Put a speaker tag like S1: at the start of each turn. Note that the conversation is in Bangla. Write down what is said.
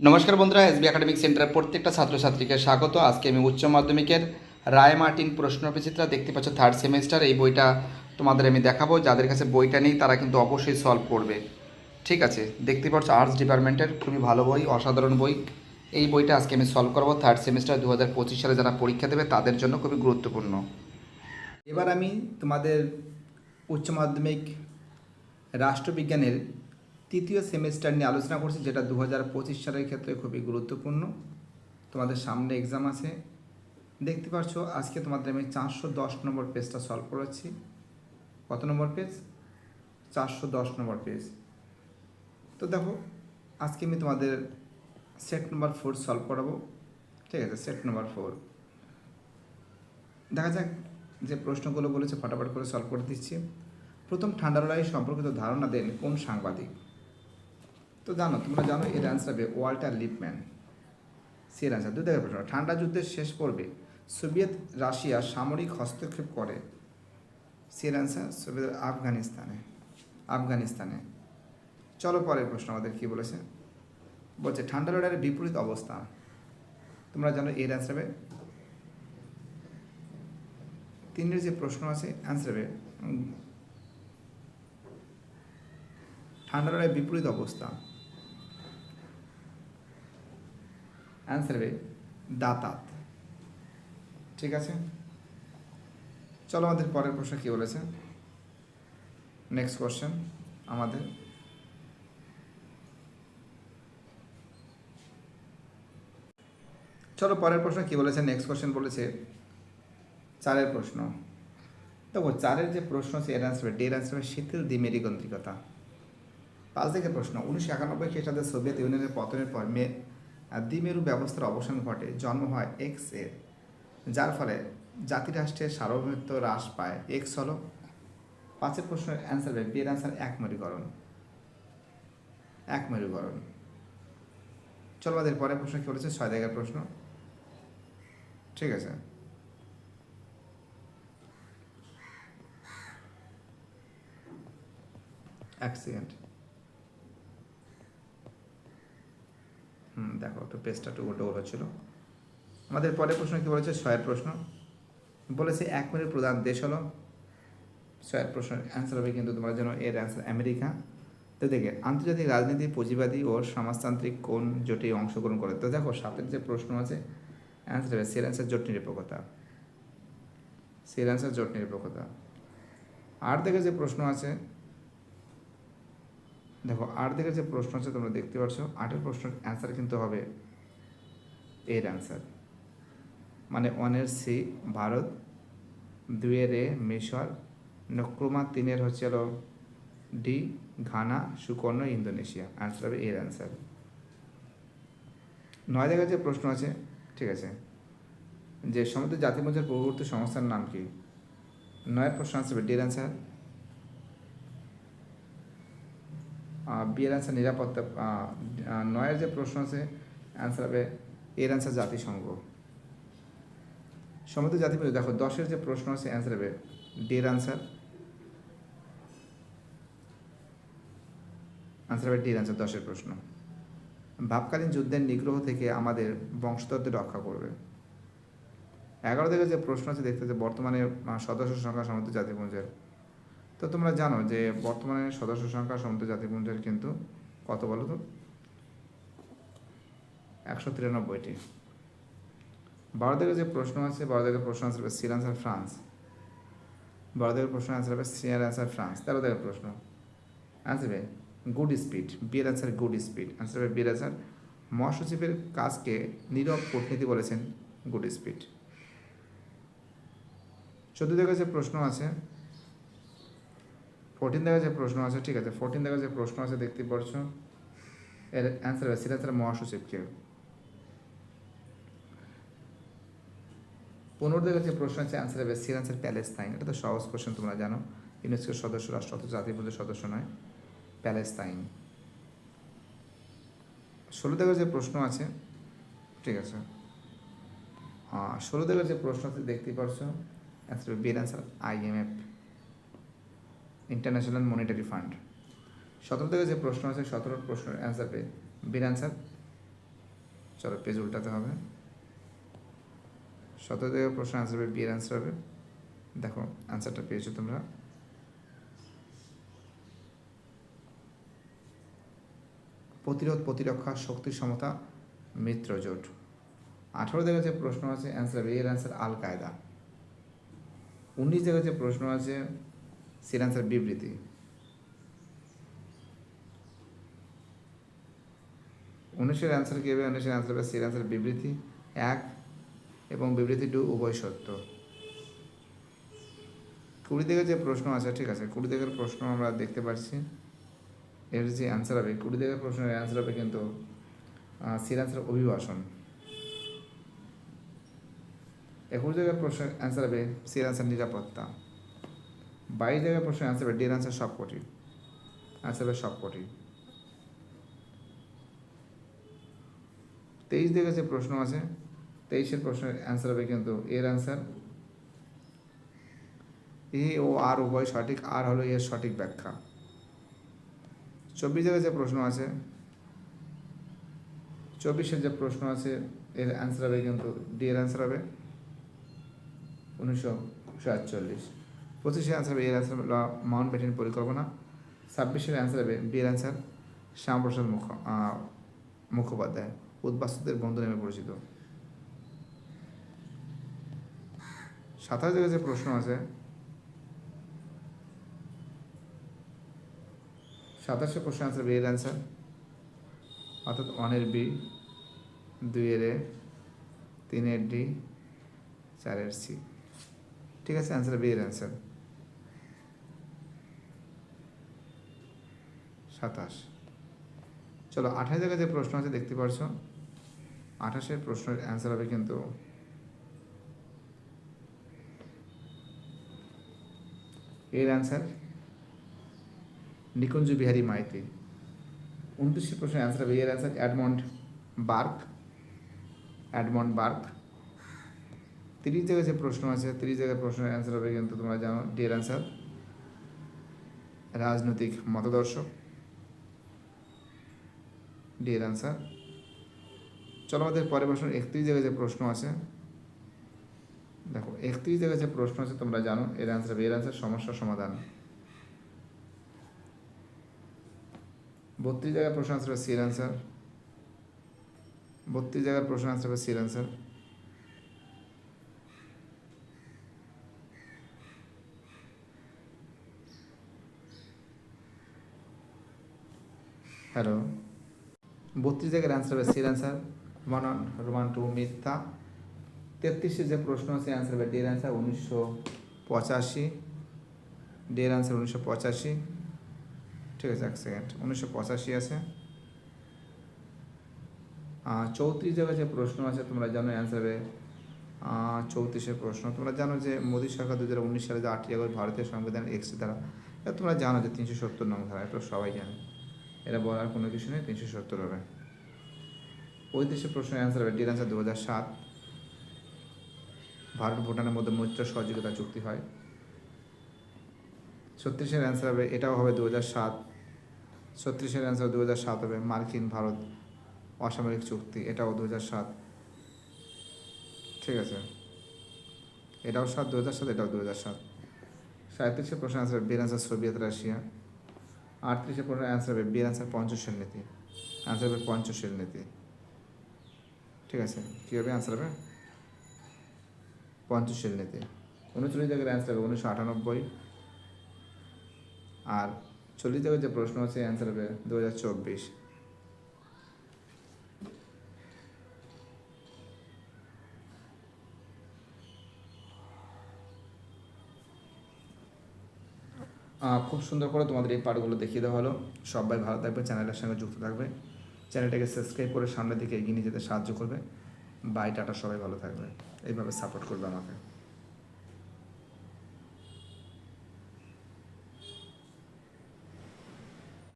S1: নমস্কার বন্ধুরা, এসবি একাডেমিক সেন্টারের প্রত্যেকটা ছাত্রছাত্রীকে স্বাগত। আজকে আমি উচ্চ মাধ্যমিকের রায় মার্টিন প্রশ্ন বিচিত্রা দেখতে পাচ্ছ থার্ড সেমিস্টার এই বইটা তোমাদের আমি দেখাবো। যাদের কাছে বইটা নেই, তারা কিন্তু অবশ্যই সলভ করবে। ঠিক আছে? দেখতে পাচ্ছ আর্টস ডিপার্টমেন্টের খুবই ভালো বই, অসাধারণ বই। এই বইটা আজকে আমি সলভ করব থার্ড সেমিস্টার দু হাজার পঁচিশ সালে যারা পরীক্ষা দেবে, তাদের জন্য খুবই গুরুত্বপূর্ণ। এবার আমি তোমাদের উচ্চ মাধ্যমিক রাষ্ট্রবিজ্ঞানের তৃতীয় সেমিস্টার নিয়ে আলোচনা করছি, যেটা দু হাজার পঁচিশ সালের ক্ষেত্রে খুবই গুরুত্বপূর্ণ। তোমাদের সামনে এক্সাম আছে। দেখতে পাচ্ছ আজকে তোমাদের আমি চারশো দশ নম্বর পেজটা সলভ করাচ্ছি কত নম্বর পেজ চারশো দশ নম্বর পেজ তো দেখো, আজকে আমি তোমাদের সেট নম্বর ফোর সলভ করাবো। ঠিক আছে সেট নম্বর ফোর দেখা যাক যে প্রশ্নগুলো বলেছে, ফটাফট করে সলভ করে দিচ্ছি। প্রথম ঠান্ডা লড়াই সম্পর্কিত ধারণা দেন কোন সাংবাদিক? তো জানো, তোমরা জানো এর অ্যান্সার হবে ওয়াল্টার লিপম্যান। সের অ্যান্সার দু দেখে প্রশ্ন, ঠান্ডা যুদ্ধের শেষ পর্বে সোভিয়েত রাশিয়া সামরিক হস্তক্ষেপ করে। সের অ্যান্সার সোভিয়েত আফগানিস্তানে আফগানিস্তানে। চলো পরের প্রশ্ন আমাদের কি বলেছে? বলছে, ঠান্ডা লড়াইয়ের বিপরীত অবস্থা। তোমরা জানো এর অ্যান্সার হবে। তিনের যে প্রশ্ন আছে অ্যান্সার হবে ঠান্ডা লড়াইয়ের বিপরীত অবস্থা। অ্যান্সার হবে দাতাত। ঠিক আছে? চলো আমাদের পরের প্রশ্ন কি বলেছে? নেক্সট কোশ্চেন আমাদের। চলো পরের প্রশ্ন কি বলেছে? নেক্সট কোশ্চেন বলেছে চারের প্রশ্ন। দেখো, চারের যে প্রশ্ন আছে এর অ্যান্সার ডের অ্যান্সার হবে শীতল দ্বিমেরিকন্ত্রিকতা পাঁচ থেকে প্রশ্ন, উনিশশো একানব্বই খ্রিস্টাব্দে সোভিয়েত ইউনিয়নের পতনের পর মে দ্বিমেরু ব্যবস্থার অবসান ঘটে, জন্ম হয় এক্সের, যার ফলে জাতিরাষ্ট্রের সার্বভৌমত্ব হ্রাস পায়। এক্স হলো পাঁচের প্রশ্নের অ্যান্সার হবে বিয়ের অ্যান্সার এক মেরুকরণ এক মেরুকরণ চলো আমাদের পরের প্রশ্ন কি বলেছে? ছয় জায়গার প্রশ্ন। ঠিক আছে। এক সেকেন্ড হুম, দেখো একটু পেজটা একটু গোটো হচ্ছিল আমাদের পরের প্রশ্ন কি বলেছে? ছয়ের প্রশ্ন। বলেছে, এক মিনিট প্রধান দেশ হলো। ছয়ের প্রশ্নের অ্যান্সার হবে কিন্তু তোমার জন্য, এর অ্যান্সার আমেরিকা। তো দেখে, আন্তর্জাতিক রাজনীতি পুঁজিবাদী ও সমাজতান্ত্রিক কোন জোটে অংশগ্রহণ করে। তো দেখো, সাতের যে প্রশ্ন আছে অ্যান্সার হবে সের অ্যান্সার জোট নিরপেক্ষতা। সের অ্যান্সার জোট নিরপেক্ষতা। আট থেকে যে প্রশ্ন আছে দেখো আট দিকের যে প্রশ্ন আছে তোমরা দেখতে পাচ্ছ আটের প্রশ্নের অ্যান্সার কিন্তু হবে এর অ্যান্সার মানে ওয়ানের সি ভারত দুইয়ের এ মিশর, নক্রমা তিনের হচ্ছে হলো D Ghana, Sukarno, Indonesia. Answer হবে এর অ্যান্সার নয় জায়গায় যে প্রশ্ন আছে, ঠিক আছে, যে সমুদ্র জাতিমঞ্চের পূর্ববর্তী সংস্থার নাম কি? নয়ের প্রশ্ন আনসার হবে ডির অ্যান্সার বিয়ের অ্যান্সার নিরাপত্তা নয়ের যে প্রশ্ন আছে অ্যান্সার হবে এর অ্যান্সার জাতিসংঘ। সমুদ্র জাতি দেখো, দশের যে প্রশ্ন আছে অ্যান্সার হবে ডের অ্যান্সার অ্যান্সার হবে ডির অ্যান্সার দশের প্রশ্ন। ভাবকালীন যুদ্ধের নিগ্রহ থেকে আমাদের বংশধরদের রক্ষা করবে। এগারো থেকে যে প্রশ্ন আছে, দেখতে যে বর্তমানে সদস্য সংখ্যা সমুদ্র জাতিপুঞ্জের তো তোমরা জানো যে বর্তমানে সদস্য সংখ্যা সমুদ্র জাতিপুঞ্জের কিন্তু কত বলো তো? একশো তিরানব্বইটি। থেকে যে প্রশ্ন আছে থেকে প্রশ্ন আনসার হবে সির আনসার ফ্রান্স। থেকে প্রশ্ন আনসার হবে সিয়ার আনসার ফ্রান্স। তেরো থেকে প্রশ্ন। আনসার হবে গুড স্পিড বিয়ের আনসার গুড স্পিড আনসার হবে বিয়ের আনসার মহাসচিবের কাজকে নীরব কূটনীতি বলেছেন গুড স্পিড চোদ্দ থেকে যে প্রশ্ন আছে ফোরটিন দেখা যে প্রশ্ন আছে, ঠিক আছে? ফোরটিন দেখা যে প্রশ্ন আছে দেখতে পাচ্ছ এর অ্যান্সার হবে সিরাজ মহাসচিবকে পনেরো থেকে যে প্রশ্ন আছে অ্যান্সার হবে সিরাজের প্যালেস্তাইন। এটা তো সহজ কোশ্চেন তোমরা জানো। ইউনেস্কোর সদস্য রাষ্ট্র অথচ জাতিপুঞ্জের সদস্য নয়, প্যালেস্তাইন। ষোলো থেকে যে প্রশ্ন আছে, ঠিক আছে? ষোলো থেকে যে প্রশ্ন আছে, দেখতেই পারছ? অ্যান্সার বিয়ের answer IMF international monetary fund সতেরো থেকে যে প্রশ্ন আছে সতেরো প্রশ্নের অ্যান্সার পেয়ে বির অ্যান্সার চলো পেজ উল্টাতে হবে। সতেরো থেকে প্রশ্ন আনসার হবে বিয়ের অ্যান্সার হবে। দেখো অ্যান্সারটা পেয়েছ তোমরা। প্রতিরোধ, প্রতিরক্ষা শক্তির সমতা, মিত্র জোট। আঠারো জায়গায় যে প্রশ্ন আছে অ্যান্সার এর অ্যান্সার আল কায়দা উনিশ জায়গায় যে প্রশ্ন আছে সের বিবৃতি। উনিশের অ্যান্সার কী হবে? উনিশের অ্যান্সার হবে সির অ্যান্সার বিবৃতি এক এবং বিবৃতি টু উভয় সত্য। কুড়ি থেকে যে প্রশ্ন আছে, ঠিক আছে কুড়ি থেকে প্রশ্ন আমরা দেখতে পাচ্ছি। এর যে অ্যান্সার হবে কুড়ি থেকে প্রশ্নের অ্যান্সার হবে কিন্তু সির অ্যান্সার অভিবাসন। একুশ জায়গায় প্রশ্নের অ্যান্সার হবে সির অ্যান্সার নিরাপত্তা। বাইশ জায়গায় প্রশ্নের অ্যান্সার হবে ডির অ্যান্সার সবকটি অ্যান্সার হবে সব সবকটি তেইশ দিকে যে প্রশ্ন আছে, তেইশের প্রশ্নের অ্যান্সার হবে কিন্তু এর অ্যান্সার এ ও আর উভয় সঠিক, আর হলো এর সঠিক ব্যাখ্যা। চব্বিশ জায়গায় যে প্রশ্ন আছে, চব্বিশের যে প্রশ্ন আছে, এর অ্যান্সার হবে কিন্তু ডি এর অ্যান্সার হবে উনিশশো সাতচল্লিশ। পঁচিশের অ্যান্সার হবে, এর অ্যান্সার মাউন্ট ব্যাটেন পরিকল্পনা, ছাব্বিশের অ্যান্সার হবে বি এর অ্যান্সার শ্যামপ্রসাদ মুখ মুখোপাধ্যায়, উদ্বাস্তুদের বন্ধু নামে পরিচিত। সাতাশ যে প্রশ্ন আছে, সাতাশে প্রশ্ন আনসার বি এর অ্যান্সার অর্থাৎ ওয়ানের বি দুইয়ের এ তিনের ডি চারের সি ঠিক আছে? অ্যান্সার বি এর অ্যান্সার সাতাশ। চলো, আঠাশ জায়গায় যে প্রশ্ন আছে দেখতে পারছ। আঠাশের প্রশ্নের অ্যান্সার হবে কিন্তু এর অ্যান্সার নিকুঞ্জ বিহারী মাইতি। উনত্রিশের প্রশ্নের অ্যান্সার হবে। এর answer Edmund Burke Edmund Burke তিরিশ জায়গায় যে প্রশ্ন আছে, তিরিশ জায়গায় প্রশ্নের অ্যান্সার হবে কিন্তু তোমরা জানো ডি এর অ্যান্সার রাজনৈতিক মতাদর্শ ডি এর অ্যান্সার চলো আমাদের পরের প্রশ্ন একত্রিশ জায়গায় যে প্রশ্ন আছে, দেখো, একত্রিশ জায়গায় যে প্রশ্ন আছে, তোমরা জানো, এর অ্যান্সার হবে, এর অ্যান্সার সমস্যার সমাধান। বত্রিশ জায়গায় প্রশ্ন আনসার হবে সির অ্যান্সার বত্রিশ জায়গার প্রশ্ন আনসার হবে সির অ্যান্সার হ্যালো বত্রিশ জায়গার অ্যান্সার হবে সির অ্যান্সার রোমান রোমান টু মিথ্যা। তেত্রিশে যে প্রশ্ন আছে অ্যান্সার হবে ডের অ্যান্সার উনিশশো পঁচাশি। ডের অ্যান্সার উনিশশো পঁচাশি। ঠিক আছে, এক সেকেন্ড উনিশশো পঁচাশি আছে। চৌত্রিশ জায়গায় যে প্রশ্ন আছে, তোমরা জানো অ্যান্সার হবে চৌত্রিশের প্রশ্ন। তোমরা জানো যে মোদী সরকার দু হাজার উনিশ সালে যে আটই আগস্ট ভারতীয় সংবিধান এক্স এটা তোমরা জানো যে তিনশো সত্তর নং ধারা, এটা সবাই জানে। এটা বলার কোনো কিছু নেই, তিনশো সত্তর হবে। পঁয়ত্রিশের প্রশ্নের অ্যান্সার হবে ডির অ্যান্সার দু হাজার সাত। ভারত ভুটানের মধ্যে মৈত্র সহযোগিতা চুক্তি হয়। ছত্রিশের অ্যান্সার হবে, এটাও হবে দু হাজার সাত। ছত্রিশের অ্যান্সার দু হাজার সাত হবে মার্কিন ভারত অসামরিক চুক্তি, এটাও দু হাজার সাত। ঠিক আছে? এটাও সাত দু হাজার সাত, এটাও দু হাজার সাত। সাঁত্রিশের প্রশ্ন অ্যান্সার বিয়ের অ্যান্সার সোভিয়েত রাশিয়া। আটত্রিশের পনেরো অ্যান্সার হবে বিয়ের অ্যান্সার পঞ্চাশের নীতি। অ্যান্সার হবে পঞ্চাশের নীতি। ঠিক আছে? কী হবে? অ্যান্সার হবে পঞ্চাশের নীতি। উনচল্লিশ জায়গার অ্যান্সার হবে উনিশশো আটানব্বই। আর চল্লিশ জায়গার যে প্রশ্ন আছে অ্যান্সার হবে দু হাজার চব্বিশ। খুব সুন্দর করে তোমাদের এই পাঠগুলো দেখিয়ে দেওয়া হলো। সবাই ভালো থাকবে, চ্যানেলের সঙ্গে যুক্ত থাকবে। চ্যানেলটাকে সাবস্ক্রাইব করে সামনের দিকে এগিয়ে নিয়ে যেতে সাহায্য করবে। বাই, টাটা, সবাই ভালো থাকবে। এইভাবে সাপোর্ট করবে আমাকে।